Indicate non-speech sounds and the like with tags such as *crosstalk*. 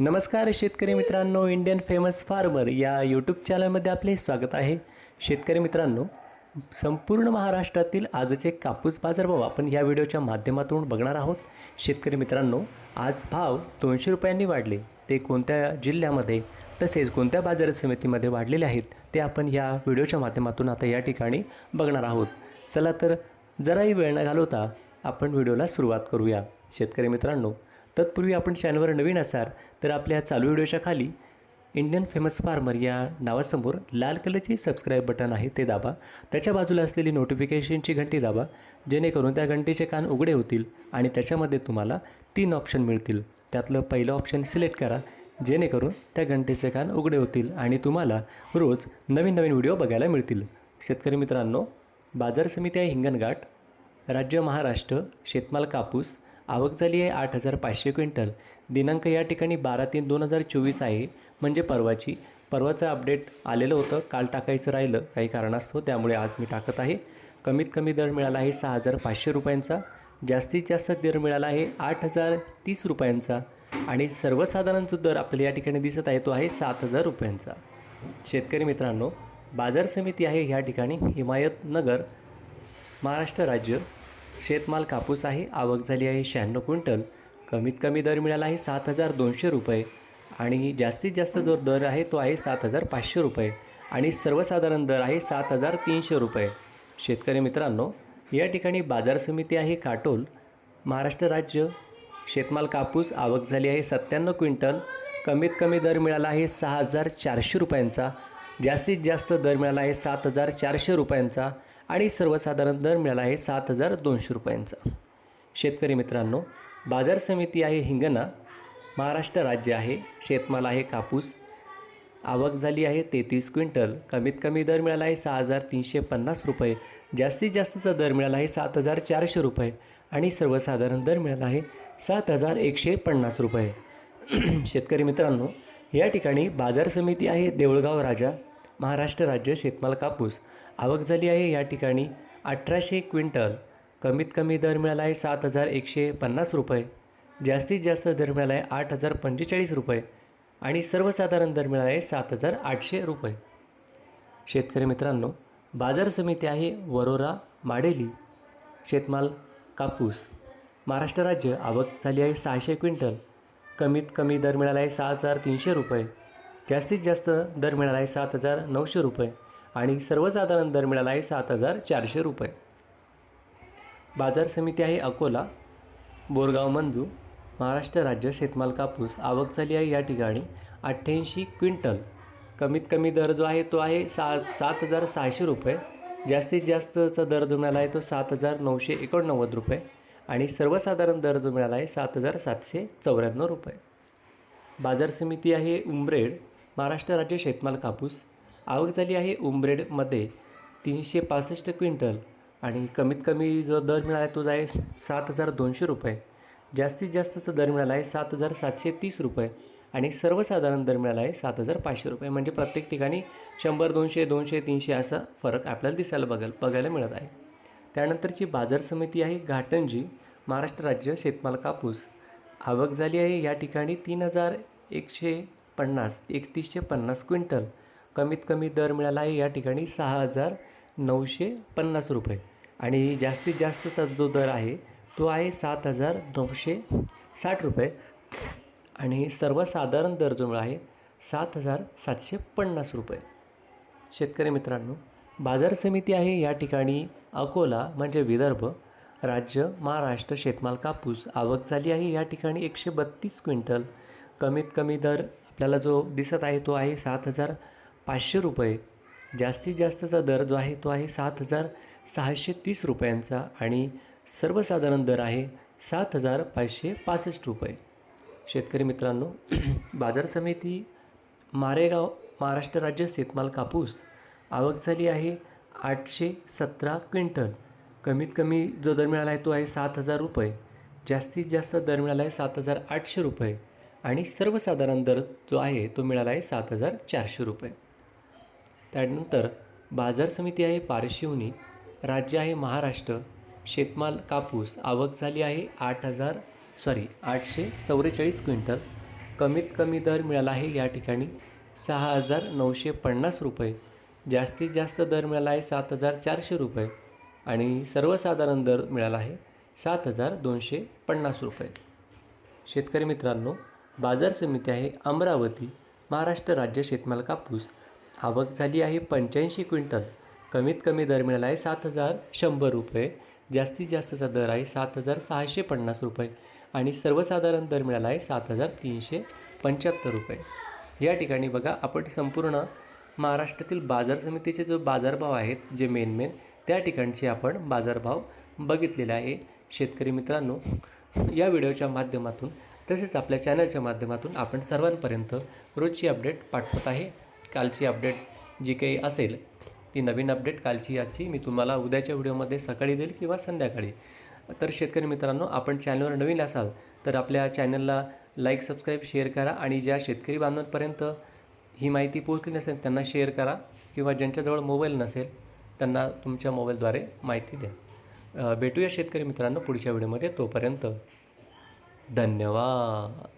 नमस्कार शेतकरी मित्रांनो इंडियन फेमस फार्मर या यूट्यूब चॅनलमध्ये आपले स्वागत आहे. शेतकरी मित्रांनो संपूर्ण महाराष्ट्रातील आजचे कापूस बाजारभाव आपण या व्हिडिओच्या माध्यमातून बघणार आहोत. शेतकरी मित्रांनो आज भाव दोनशे रुपयांनी वाढले. ते कोणत्या जिल्ह्यामध्ये तसेच कोणत्या बाजार समितीमध्ये वाढलेले आहेत ते आपण या व्हिडिओच्या माध्यमातून आता या ठिकाणी बघणार आहोत. चला तर जराही वेळ न घालवता आपण व्हिडिओला सुरुवात करूया. शेतकरी मित्रांनो तत्पूर्वी आपण चॅनलवर नवीन असाल तर आपल्या चालू व्हिडिओच्या खाली इंडियन फेमस फार्मर या नावासमोर लाल कलरची सबस्क्राईब बटन आहे ते दाबा. त्याच्या बाजूला असलेली नोटिफिकेशनची घंटी दाबा जेणेकरून त्या घंटीचे कान उघडे होतील आणि त्याच्यामध्ये तुम्हाला तीन ऑप्शन मिळतील. त्यातलं पहिलं ऑप्शन सिलेक्ट करा जेणेकरून त्या घंटेचे कान उघडे होतील आणि तुम्हाला रोज नवीन नवीन व्हिडिओ बघायला मिळतील. शेतकरी मित्रांनो बाजार समिती आहे हिंगणघाट राज्य महाराष्ट्र शेतमाल कापूस आवक झाली आहे आठ हजार पाचशे क्विंटल. दिनांक या ठिकाणी बारा तीन दोन हजार चोवीस आहे. म्हणजे परवाची परवाचं अपडेट आलेलं होतं. काल टाकायचं राहिलं. काही कारणास्तव त्यामुळे आज मी टाकत आहे. कमीत कमी दर मिळाला आहे सहा हजार पाचशे रुपयांचा. जास्तीत जास्त दर मिळाला आहे आठ हजार तीस रुपयांचा. आणि सर्वसाधारण जो दर आपल्याला या ठिकाणी दिसत आहे तो आहे सात हजार रुपयांचा. शेतकरी मित्रांनो बाजार समिती आहे ह्या ठिकाणी हिमायतनगर महाराष्ट्र राज्य. शेतमाल कापूस आहे आवक झाली आहे शहाण्णव क्विंटल. कमीत कमी दर मिळाला आहे सात हजार दोनशे रुपये. आणि जास्तीत जास्त जो दर आहे तो आहे सात हजार पाचशे रुपये. आणि सर्वसाधारण दर आहे सात हजार तीनशे रुपये. शेतकरी मित्रांनो या ठिकाणी बाजार समिती आहे काटोल. महाराष्ट्र राज्य शेतमाल कापूस आवक झाली आहे सत्त्याण्णव क्विंटल. कमीत कमी दर मिळाला आहे सहा हजार चारशे रुपयांचा. जास्तीत जास्त दर मिळाला आहे सात हजार चारशे रुपयांचा. आणि सर्वसाधारण दर मिळाला आहे सात हजार दोनशे रुपयांचा. शेतकरी मित्रांनो बाजार समिती आहे हिंगणा. महाराष्ट्र राज्य आहे शेतमाल आहे कापूस. आवक झाली आहे तेहतीस क्विंटल. कमीत कमी दर मिळाला आहे सहा हजार तीनशे पन्नास रुपये. जास्तीत जास्तचा दर मिळाला आहे सात हजार चारशे रुपये आणि सर्वसाधारण दर मिळाला आहे सात हजार एकशे पन्नास रुपये. *clears throat* शेतकरी मित्रांनो या ठिकाणी बाजार समिती आहे देऊळगाव राजा. महाराष्ट्र राज्य शेतमाल कापूस. आवक झाली आहे या ठिकाणी. अठराशे क्विंटल. कमीत कमी दर मिळाला आहे सात हजार एकशे पन्नास रुपये. जास्तीत जास्त दर मिळाला आहे आठ हजार पंचेचाळीस रुपये. आणि सर्वसाधारण दर मिळाला आहे सात हजार आठशे रुपये. शेतकरी मित्रांनो बाजार समिती आहे वरोरा माडेली. शेतमाल कापूस. महाराष्ट्र राज्य आवक झाली आहे सहाशे क्विंटल. कमीत कमी दर मिळाला आहे सहा हजार तीनशे रुपये. जास्तीत जास्त दर मिळाला आहे सात हजार नऊशे रुपये आणि सर्वसाधारण दर मिळाला आहे सात हजार चारशे रुपये. बाजार समिती आहे अकोला बोरगाव मंजू महाराष्ट्र राज्य शेतमाल कापूस. आवक झाली आहे या ठिकाणी अठ्ठ्याऐंशी क्विंटल. कमीत कमी दर जो आहे तो आहे सा सात हजार सहाशे रुपये. जास्तीत जास्तचा दर जो मिळाला आहे तो सात हजार नऊशे एकोणनव्वद रुपये आणि सर्वसाधारण दर जो मिळाला आहे सात हजार सातशे चौऱ्याण्णव रुपये. बाजार समिती आहे उंब्रेड महाराष्ट्र राज्य शेतमाल कापूस आवक झाली आहे उमरेडमध्ये तीनशे पासष्ट क्विंटल आणि कमीत कमी जो दर मिळाला आहे तो आहे सात हजार दोनशे रुपये. जास्तीत जास्तचा दर मिळाला आहे सात हजार सातशे तीस रुपये आणि सर्वसाधारण दर मिळाला आहे सात हजार पाचशे रुपये. म्हणजे प्रत्येक ठिकाणी शंभर दोनशे दोनशे तीनशे असा फरक आपल्याला दिसायला बघायला बघायला मिळत आहे. त्यानंतरची बाजार समिती आहे घाटंजी महाराष्ट्र राज्य शेतमाल कापूस. आवक झाली आहे या ठिकाणी तीन हजार एकशे पन्नास एकतीसशे पन्नास क्विंटल. कमीत कमी दर मिळाला आहे या ठिकाणी सहा हजार नऊशे पन्नास रुपये. आणि जास्तीत जास्तचा जो दर आहे तो आहे सात हजार नऊशे साठ रुपये. आणि सर्वसाधारण दर जो आहे सात हजार सातशे पन्नास रुपये. शेतकरी मित्रांनो बाजार समिती आहे या ठिकाणी अकोला म्हणजे विदर्भ राज्य महाराष्ट्र शेतमाल कापूस आवक झाली आहे या ठिकाणी एकशे बत्तीस क्विंटल. कमीत कमी दर आपल्याला जो दिसत आहे तो आहे सात हजार पाचशे रुपये. जास्तीत जास्तचा दर जो आहे तो आहे सात हजार सहाशे तीस रुपयांचा आणि सर्वसाधारण दर आहे सात हजार पाचशे पासष्ट रुपये. शेतकरी मित्रांनो *clears throat* बाजार समिती मारेगाव महाराष्ट्र राज्य शेतमाल कापूस आवक झाली आहे आठशे सतरा क्विंटल. कमीत कमी जो दर मिळाला आहे तो आहे सात हजार रुपये. जास्तीत जास्त दर मिळाला आहे सात हजार आठशे रुपये. आणि सर्वसाधारण दर जो आहे तो मिळाला आहे सात हजार चारशे रुपये. त्यानंतर बाजार समिती आहे पारशिवनी राज्य आहे महाराष्ट्र शेतमाल कापूस आवक झाली आहे आठ हजार सॉरी आठशे चौवेचाळीस क्विंटल. कमीत कमी दर मिळाला आहे या ठिकाणी सहा हजार नऊशे पन्नास रुपये. जास्तीत जास्त दर मिळाला आहे सात हजार चारशे रुपये आणि सर्वसाधारण दर मिळाला आहे सात हजार दोनशे पन्नास रुपये. शेतकरी मित्रांनो बाजार समिती आहे अमरावती महाराष्ट्र राज्य शेतमाल कापूस. आवक झाली आहे पंच्याऐंशी क्विंटल. कमीत कमी दर मिळाला आहे सात हजार शंभर रुपये. जास्तीत जास्तचा दर आहे सात हजार सहाशे पन्नास रुपये. आणि सर्वसाधारण दर मिळाला आहे सात हजार तीनशे पंच्याहत्तर रुपये. या ठिकाणी बघा आपण संपूर्ण महाराष्ट्रातील बाजार समितीचे जो बाजारभाव आहेत जे मेन मेन त्या ठिकाणचे आपण बाजारभाव बघितलेले आहे. शेतकरी मित्रांनो या व्हिडिओच्या माध्यमातून तसेच आपल्या चॅनलच्या माध्यमातून आपण सर्वांपर्यंत रोजची अपडेट पाठवत आहे. कालची अपडेट जी काही असेल ती नवीन अपडेट कालची आजची मी तुम्हाला उद्याच्या व्हिडिओमध्ये सकाळी देईल किंवा संध्याकाळी. तर शेतकरी मित्रांनो आपण चॅनलवर नवीन असाल तर आपल्या चॅनलला लाईक सबस्क्राईब शेअर करा आणि ज्या शेतकरी बांधवांपर्यंत ही माहिती पोहोचली नसेल त्यांना शेअर करा किंवा ज्यांच्याजवळ मोबाईल नसेल त्यांना तुमच्या मोबाईलद्वारे माहिती द्या. भेटूया शेतकरी मित्रांनो पुढच्या व्हिडिओमध्ये. तोपर्यंत धन्यवाद.